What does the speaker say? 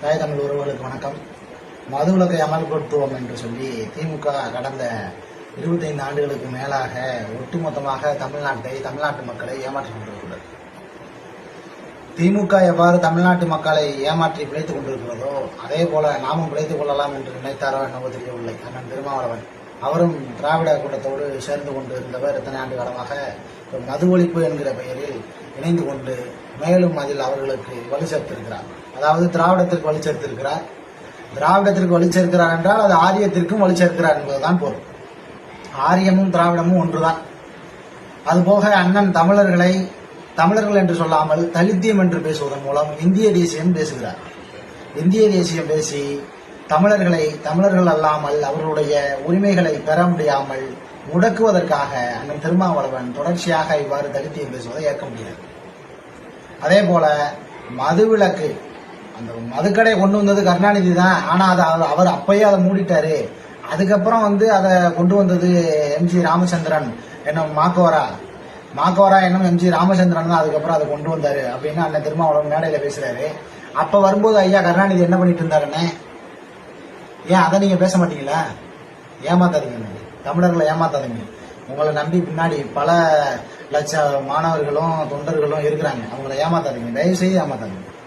தாய் தமிழ் உறவுகளுக்கு வணக்கம். மது விலக்கை அமல்படுத்துவோம் என்று சொல்லி திமுக கடந்த இருபத்தைந்து ஆண்டுகளுக்கு மேலாக ஒட்டுமொத்தமாக தமிழ்நாட்டை தமிழ்நாட்டு மக்களை ஏமாற்றிக் கொண்டிருக்கிறது. திமுக எவ்வாறு தமிழ்நாட்டு மக்களை ஏமாற்றி பிழைத்துக் கொண்டிருக்கிறதோ அதே போல நாமும் பிழைத்துக் கொள்ளலாம் என்று நினைத்தாரோ என்னவோ தெரியவில்லை. அண்ணன் திருமாவளவன் அவரும் திராவிட கூட்டத்தோடு சேர்ந்து கொண்டு இருந்தவர் இத்தனை ஆண்டு காலமாக. மது ஒழிப்பு என்கிற பெயரில் இணைந்து கொண்டு மேலும் அதில் அவர்களுக்கு வலு சேர்த்திருக்கிறார். அதாவது திராவிடத்திற்கு வலு சேர்த்திருக்கிறார். திராவிடத்திற்கு வலு சேர்க்கிறார் என்றால் அது ஆரியத்திற்கும் வலு சேர்க்கிறார் என்பதுதான் பொருள். ஆரியமும் திராவிடமும் ஒன்றுதான். அதுபோக அண்ணன் தமிழர்களை தமிழர்கள் என்று சொல்லாமல் தலித்தியம் என்று பேசுவதன் மூலம் இந்திய தேசியம் பேசுகிறார். இந்திய தேசியம் பேசி தமிழர்களை தமிழர்கள் அல்லாமல் அவர்களுடைய உரிமைகளை பெற முடியாமல் முடக்குவதற்காக அண்ணன் திருமாவளவன் தொடர்ச்சியாக இவ்வாறு தலித்தியம் பேசுவதை ஏற்க முடியாது. அதே போல மதுவிலக்கு அந்த மதுக்கடை கொண்டு வந்தது கருணாநிதி தான். ஆனால் அதை அவர் அவர் அப்பயே அதை மூடிட்டாரு. அதுக்கப்புறம் வந்து அதை கொண்டு வந்தது எம்ஜி ராமச்சந்திரன் என்னும் மாக்கோரா. மாக்கோரா என்னும் எம்ஜி ராமச்சந்திரன் தான் அதுக்கப்புறம் அதை கொண்டு வந்தார் அப்படின்னு அண்ணன் திருமாவளவன் மேடையில் பேசுகிறாரு அப்போ வரும்போது ஐயா கருணாநிதி என்ன பண்ணிட்டு இருந்தாருன்னு? ஏன் அதை நீங்கள் பேச மாட்டீங்களா? ஏமாத்தாதீங்க தமிழர்களை ஏமாத்தாதீங்க. உங்களை நம்பி பின்னாடி பல லட்ச மாணவர்களும் தொண்டர்களும் இருக்கிறாங்க. அவங்கள ஏமாத்தாதீங்க. தயவு செய்து ஏமாத்தாதீங்க.